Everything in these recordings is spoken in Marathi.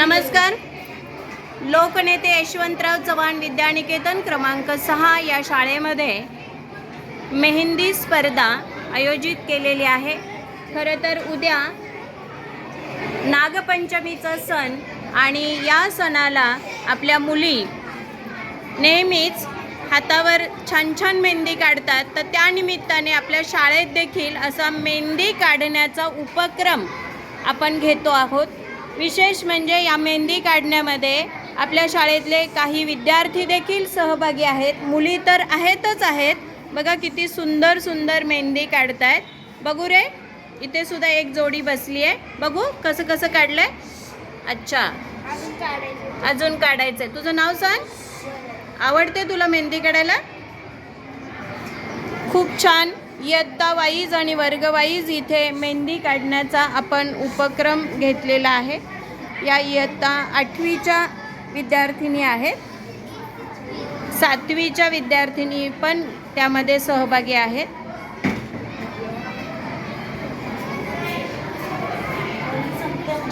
नमस्कार. लोकनेते यशवंतराव चव्हाण विद्यानिकेतन क्रमांक सहा या शाळेमध्ये मेहंदी स्पर्धा आयोजित केलेली आहे. खरं तर उद्या नागपंचमीचा सण आणि या सणाला आपल्या मुली नेहमीच हातावर छान छान मेहंदी काढतात. तर त्यानिमित्ताने आपल्या शाळेत देखील असा मेहंदी काढण्याचा उपक्रम आपण घेतो आहोत. विशेष म्हणजे या मेहंदी काढण्यामध्ये आपल्या शाळेतले काही विद्यार्थी देखील सहभागी आहेत. मुली तर आहेतच आहेत. बघा किती सुंदर सुंदर मेहंदी काढतायत. बघू रे इथे सुद्धा एक जोडी बसली आहे. बघू कसं कसं काढलंय. अच्छा. अजून काढायचंय. तुझं नाव सांग. आवडते तुला मेहंदी काढायला? खूप छान. इयत्ता वाईज आणि वर्ग वाईज इथे मेहंदी काढण्याचा आपण उपक्रम घेतलेला आहे. या इयत्ता आठवीच्या विद्यार्थिनी आहेत. सातवीच्या विद्यार्थिनी पण त्यामध्ये सहभागी आहेत.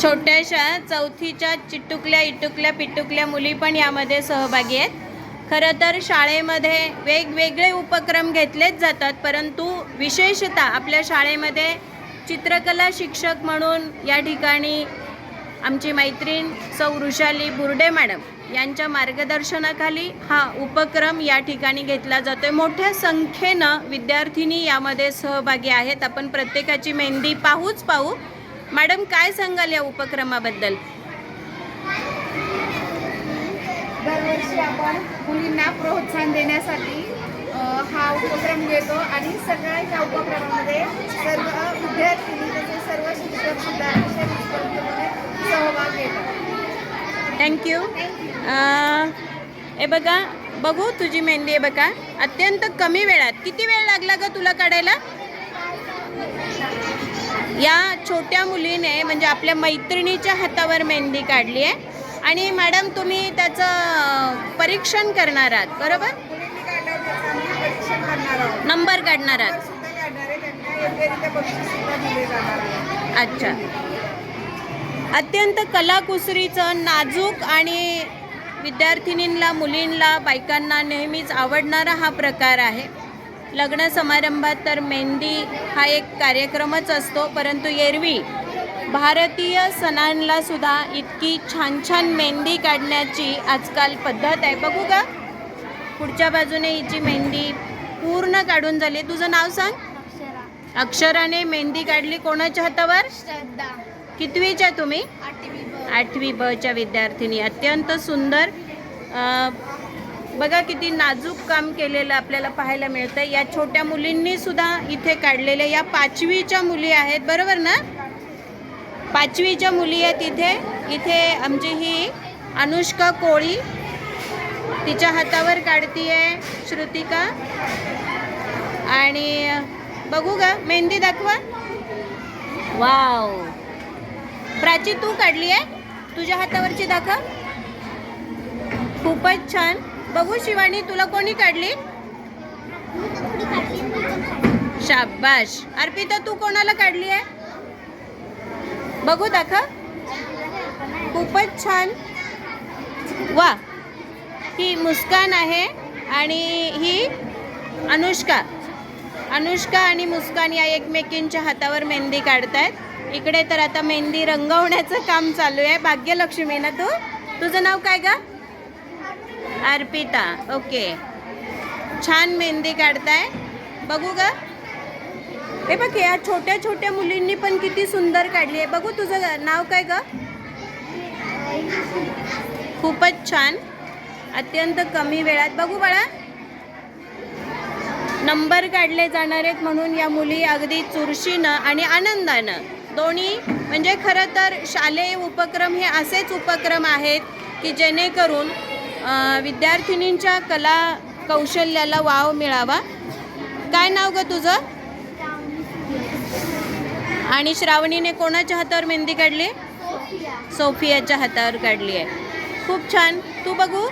छोट्याशा चौथीच्या चिटुकल्या इटुकल्या पिटुकल्या मुली पण यामध्ये सहभागी आहेत. खरं तर शाळेमध्ये वेगवेगळे उपक्रम घेतलेच जातात परंतु विशेषतः आपल्या शाळेमध्ये चित्रकला शिक्षक म्हणून या ठिकाणी आमची मैत्रीण सौ वृषाली बुर्डे मॅडम यांच्या मार्गदर्शनाखाली हा उपक्रम या ठिकाणी घेतला जातो आहे मोठ्या संख्येनं विद्यार्थिनी यामध्ये सहभागी आहेत. आपण प्रत्येकाची मेहंदी पाहूच पाहू. मॅडम काय सांगाल या उपक्रमाबद्दल? दरवर्षी आपण मुलींना प्रोत्साहन देण्यासाठी हा उपक्रम घेतो आणि सगळ्या या उपक्रमामध्ये सर्व विद्यार्थी तसेच सर्व शिक्षक सुद्धा अतिशय सहभाग घेतात थँक्यू हे बघा बघू तुझी मेहंदी आहे बघा. अत्यंत कमी वेळात. किती वेळ लागला ग तुला काढायला? या छोट्या मुलीने म्हणजे आपल्या मैत्रिणीच्या हातावर मेहंदी काढली आहे. आणि मॅडम तुम्ही त्याचं परीक्षण करणार आहात बरोबर? नंबर काढणार आहात. अच्छा. अत्यंत कलाकुसरीचं नाजूक आणि विद्यार्थिनींना मुलींना बायकांना नेहमीच आवडणारा हा प्रकार आहे. लग्न समारंभात तर मेहंदी हा एक कार्यक्रमच असतो परंतु एरवी भारतीय सणांना सुद्धा इतकी छान छान मेहंदी काढण्याची आजकाल पद्धत आहे. बघू का पुढच्या बाजूने हिची मेहंदी पूर्ण काढून झाली. तुझं नाव सांग? अक्षराने मेहंदी काढली कोणाच्या हातावर? श्रद्धा. कितवीच्या तुम्ही? आठवी बच्या विद्यार्थिनी. अत्यंत सुंदर. बघा किती नाजूक काम केलेलं आपल्याला पाहायला मिळतं या छोट्या मुलींनी सुद्धा इथे काढलेल्या या पाचवीच्या मुली आहेत. बरोबर ना? पाचवीच्या मुली आहेत इथे. इथे आमची ही अनुष्का कोळी. तिच्या हातावर काढतीये श्रुतिका. आणि बघू का मेहंदी दाखवा. वाव. प्राची तू काढली आहे? तुझ्या हातावरची दाखव. खूपच छान. बघू शिवानी तुला कोणी काढली? शाबाश अर्पिता तू कोणाला काढली आहे? बघू दाखव. खूपच छान. वा. ही मुस्कान आहे आणि ही अनुष्का. अनुष्का आणि मुस्कान या एकमेकींच्या हातावर मेहंदी काढतायत. इकडे तर आता मेहंदी रंगवण्याचं काम चालू आहे. भाग्यलक्ष्मी ना तू? तुझं नाव काय ग? अर्पिता. ओके. छान मेहंदी काढताय. बघू ग. हे बघ या छोट्या छोट्या मुलींनी पण किती सुंदर काढली आहे. बघू तुझं नाव काय ग? खूपच छान. अत्यंत कमी वेळात. बघू बाळा. नंबर काढले जाणार आहेत म्हणून या मुली अगदी चुरशीनं आणि आनंदानं. दोन्ही म्हणजे खरं तर शालेय उपक्रम हे असेच उपक्रम आहेत की जेणेकरून विद्यार्थिनींच्या कला कौशल्याला वाव मिळावा. काय नाव गं तुझं? आणि श्रावणीने कोणाच्या हातावर मेहंदी काढली? सोफियाच्या हातावर काढली आहे. खूप छान. तू बघू.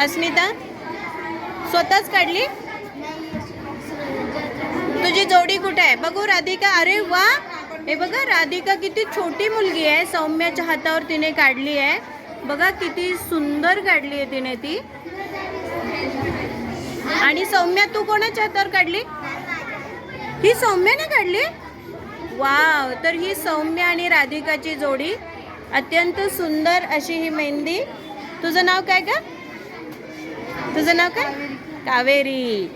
अस्मिता स्वतःच काढली? तुझी जोडी कुठे आहे? बघू राधिका. अरे वा! हे बघा राधिका किती छोटी मुलगी आहे. सौम्याच्या हातावर तिने काढली आहे. बघा किती सुंदर काढली आहे तिने ती. आणि सौम्या तू कोणाच्या हातावर काढली? ही सौम्याने काढली? वाव! तर ही सौम्य आणि राधिकाची जोडी. अत्यंत सुंदर अशी ही मेहंदी. तुझं नाव काय का तुझं नाव काय? कावेरी.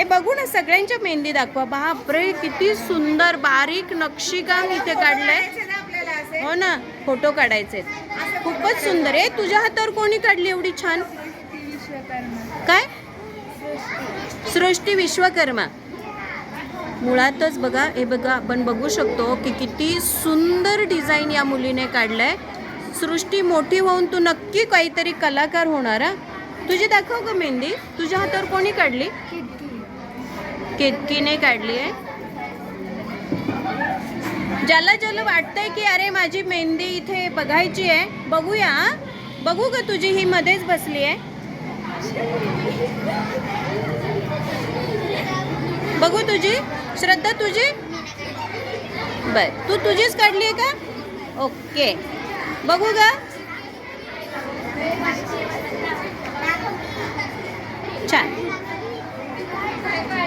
हे बघू ना सगळ्यांच्या मेहंदी दाखवा. बापरे किती सुंदर बारीक नक्षीकाम इथे काढलंय. हो ना फोटो काढायचे खूपच सुंदर. आहे तुझ्या हातावर कोणी काढली एवढी छान? काय? सृष्टी विश्वकर्मा. मुळातच बघा हे बघा आपण बघू शकतो की किती सुंदर डिझाईन या मुलीने काढलंय. सृष्टी मोठी होऊन तू नक्की काहीतरी कलाकार होणार तुझी दाखव का मेहंदी. तुझ्या हातावर कोणी काढली? केतकीने काढली आहे. ज्याला ज्याला वाटतंय की अरे माझी मेहंदी इथे बघायची आहे बघूया बघू का तुझी ही मध्येच बसली आहे. बघू तुझी? श्रद्धा तुझी? बर तू तुझीच काढली आहे का? ओके. बघू का छान.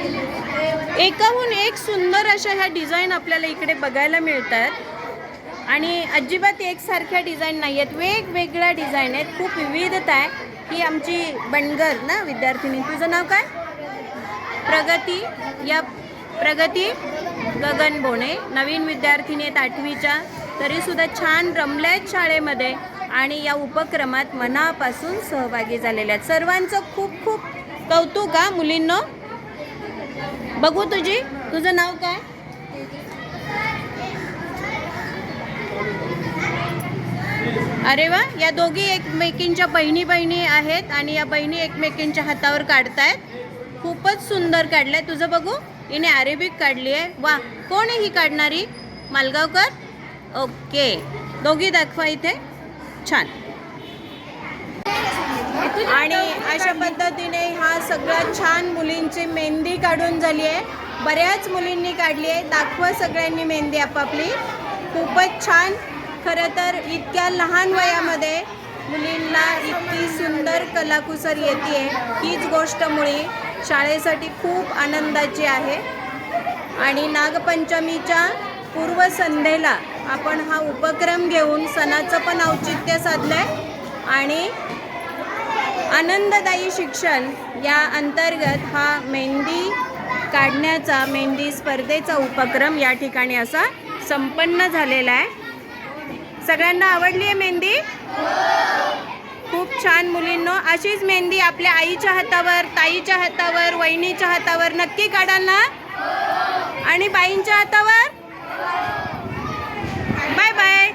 एकाहून एक सुंदर अशा ह्या डिझाईन आपल्याला इकडे बघायला मिळतात. आणि अजिबात एकसारख्या डिझाईन नाही आहेत वेगवेगळ्या डिझाईन आहेत. खूप विविधता आहे. ही आमची बनगर ना विद्यार्थिनी. तुझं नाव काय? प्रगती. या प्रगती गगन बोणे नवीन विद्यार्थिनी आहेत आठवीच्या. तरीसुद्धा छान रमल्या आहेत शाळेमध्ये आणि या उपक्रमात मनापासून सहभागी झालेल्या आहेत. सर्वांचं खूप खूप कौतुक हा मुलींनो? बघू तुझी. तुझं नाव काय? अरे वा या दोघी एकमेकींच्या बहिणी बहिणी आहेत आणि या बहिणी एकमेकींच्या हातावर काढतायत. खूपच सुंदर काढलंय. तुझं बघू. हिने अरेबिक काढली आहे. वा कोण आहे ही काढणारी? मालगावकर? ओके. दोघी दाखवा इथे. छान. आणि अशा पद्धतीने हा सगळा छान मुलींची मेहंदी काढून झाली आहे. बऱ्याच मुलींनी काढली आहे. दाखवा सगळ्यांनी मेहंदी आपापली. खूपच छान. खरं तर इतक्या लहान वयामध्ये मुलींना इतकी सुंदर कलाकुसर येते. हीच गोष्ट मुळी शाळेसाठी खूप आनंदाची आहे. आणि नागपंचमीच्या पूर्वसंध्येला आपण हा उपक्रम घेऊन सणाचं पण औचित्य साधलं आहे आणि आनंददायी शिक्षण या अंतर्गत हा मेहंदी काढण्याचा मेहंदी स्पर्धेचा उपक्रम या ठिकाणी असा संपन्न झालेला आहे. सगळ्यांना आवडली आहे मेहंदी खूप छान मुलींनो अशीच मेहंदी आपल्या आईच्या हातावर ताईच्या हातावर वहिनीच्या हातावर नक्की काढा ना. आणि बाईंच्या हातावर? Bye bye.